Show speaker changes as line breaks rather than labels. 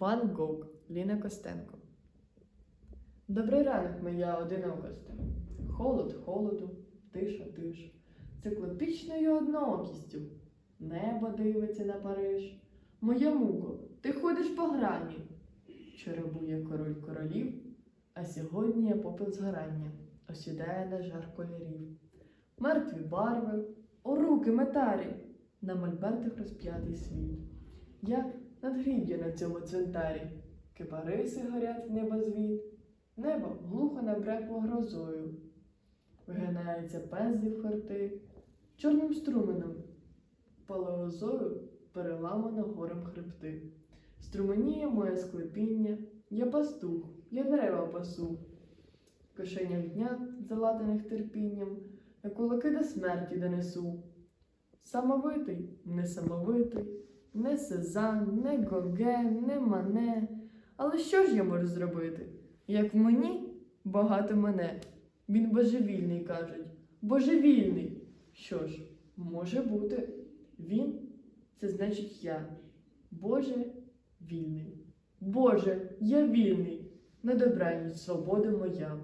Ван Гог Ліна Костенко. Добрий ранок, моя одинокосте. Холод холоду, тиша тиша. Циклопічною одноокістю. Небо дивиться на Париж. Моя муко, ти ходиш по грані. Черебує король королів, а сьогодні я попел згорання, осідає на жар кольорів. Мертві барви, у руки метарі, на мольбертах розп'ятий світ. Я надгріб'я на цьому цвинтарі, кипариси горять в небозвіт, небо глухо набрекло грозою. Вигинається пензлі в хорти, чорним струменем, палеозою переламано горем хребти. Струменіє моє склепіння, я пастух, я дерева пасу. В дня, залатаних терпінням, я кулаки до смерті донесу. Самовитий, несамовитий, не Сезанн, не Гоге, не Мане. Але що ж я можу зробити? Як мені багато мене. Він божевільний, кажуть. Божевільний. Що ж, може бути. Він це значить я. Боже вільний. Боже, я вільний. На добраніч свобода моя.